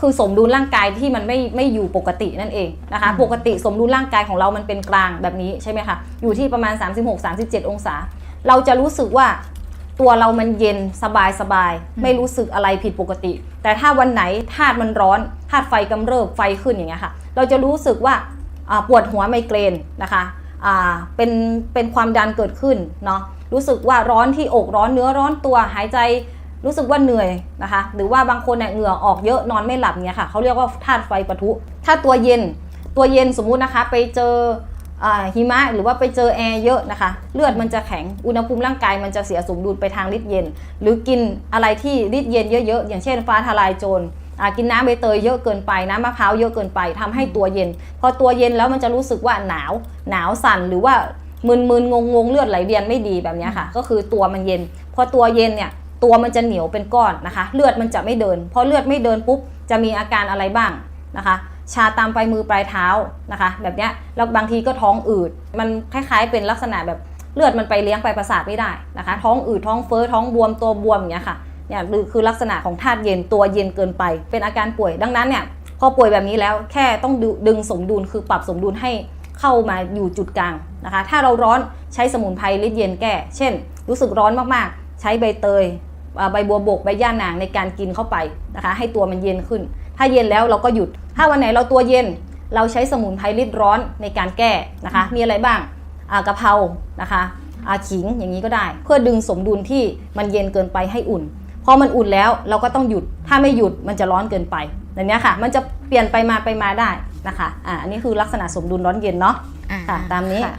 คือสมดุลร่างกายที่มันไม่ไม่อยู่ปกตินั่นเองนะคะ ปกติสมดุลร่างกายของเรามันเป็นกลางแบบนี้ใช่ไหมคะอยู่ที่ประมาณ 36-37 องศา เราจะรู้สึกว่าตัวเรามันเย็นสบายสบายๆไม่รู้สึกอะไรผิดปกติ แต่ถ้าวันไหนธาตุมันร้อนธาตุไฟกำเริบไฟขึ้นอย่างเงี้ยค่ะ เราจะรู้สึกว่าอ่าปวดหัวไมเกรนนะคะอ่าเป็นเป็นความดันเกิดขึ้นเนาะรู้สึกว่าร้อนที่อกร้อนเนื้อร้อนตัวหายใจ รู้สึกว่าเหนื่อยนะคะ หรือว่าบางคนเนี่ยเหงื่อออกเยอะนอนไม่หลับเนี่ยค่ะเขาเรียกว่าธาตุไฟปะทุ ถ้าตัวเย็นตัวเย็นสมมุตินะคะ ไปเจอหิมะหรือว่าไปเจอแอร์เยอะนะคะ เลือดมันจะแข็งอุณหภูมิร่างกายมันจะเสียสมดุลไปทางฤทธิ์เย็น หรือกินอะไรที่ฤทธิ์เย็นเยอะๆ อย่างเช่นฟ้าทลายโจรกินน้ำใบเตยเยอะเกินไปน้ำมะพร้าวเยอะเกินไปทำให้ตัวเย็น พอตัวเย็นแล้วมันจะรู้สึกว่าหนาว หนาวสั่นหรือว่ามึนๆงงๆเลือดไหลเวียนไม่ดีแบบนี้ค่ะ ก็คือตัวมันเย็น พอตัวเย็นเนี่ย ตัวมันจะเหนียวเป็นก้อนนะคะ เลือดมันจะไม่เดินพอเลือดไม่เดินปุ๊บจะมีอาการอะไรบ้างนะคะ ชาตามปลายมือปลายเท้านะคะ แบบเนี้ยแล้วบางทีก็ท้องอืด มันคล้ายๆ เป็นลักษณะแบบเลือดมันไปเลี้ยงไปประสาทไม่ได้นะคะ ท้องอืดท้องเฟ้อท้องบวมตัวบวมอย่างเงี้ยค่ะเนี่ยคือคือลักษณะของธาตุเย็นตัวเย็นเกินไป เป็นอาการป่วยดังนั้นเนี่ยพอป่วยแบบนี้แล้วแค่ต้องดึดึงสมดุลคือปรับสมดุลให้เข้ามาอยู่จุดกลางนะคะ ถ้าเราร้อนใช้สมุนไพรฤทธิ์เย็นแก้ เช่น รู้สึกร้อนมากๆ ใช้ใบเตย ใบบัวบกใบย่านางในการกินเข้าไปนะคะ ให้ตัวมันเย็นขึ้น ถ้าเย็นแล้วเราก็หยุด ถ้าวันไหนเราตัวเย็น เราใช้สมุนไพรริดร้อนในการแก้นะคะ มีอะไรบ้างอ่ากะเพรานะคะอาขิงอย่างนี้ก็ได้ เพื่อดึงสมดุลที่มันเย็นเกินไปให้อุ่นพอมันอุ่นแล้วเราก็ต้องหยุดถ้าไม่หยุดมันจะร้อนเกินไปอย่างนี้ยค่ะ มันจะเปลี่ยนไปมาไปมาได้นะคะอ่าอันนี้คือลักษณะสมดุลร้อนเย็นเนาะอ่าค่ะตามนี้ค่ะ